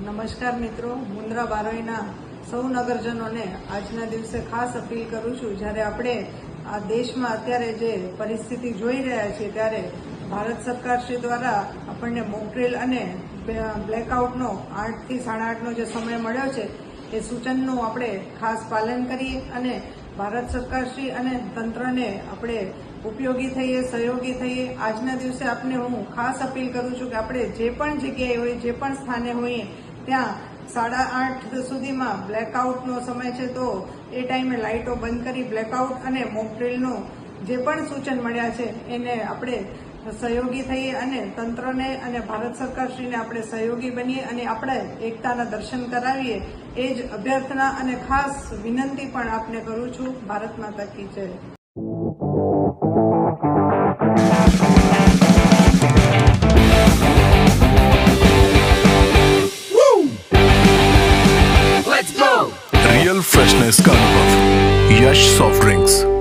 નમસ્કાર મિત્રો, મુન્દ્રા બારોઈના સૌ નગરજનોને આજના દિવસે ખાસ અપીલ કરું છું, જ્યારે આપણે આ દેશમાં અત્યારે જે પરિસ્થિતિ જોઈ રહ્યા છીએ, ત્યારે ભારત સરકાર શ્રી દ્વારા આપણને મોકડ્રીલ અને બ્લેકઆઉટનો આઠથી સાડા આઠનો જે સમય મળ્યો છે, એ સૂચનનું આપણે ખાસ પાલન કરીએ અને ભારત સરકારશ્રી અને તંત્રને આપણે ઉપયોગી થઈએ, સહયોગી થઈએ, આજના દિવસે આપને હું ખાસ અપીલ કરું છું કે આપણે જે પણ જગ્યાએ હોય, જે પણ સ્થાને હોઈએ, ત્યાં સાડા આઠ સુધીમાં બ્લેકઆઉટનો સમય છે તો એ ટાઈમે લાઇટો બંધ કરી બ્લેકઆઉટ અને મોકડ્રીલનું જે પણ સૂચન મળ્યા છે એને આપણે સહયોગી થઈએ અને તંત્રને અને ભારત સરકારશ્રીને આપણે સહયોગી બનીએ અને આપણે એકતાના દર્શન કરાવીએ એ જ અભ્યર્થના અને ખાસ વિનંતી પણ આપને કરું છું ભારત માતા કી જય रियल फ्रेशनेस का अनुभव यश सॉफ्ट ड्रिंक्स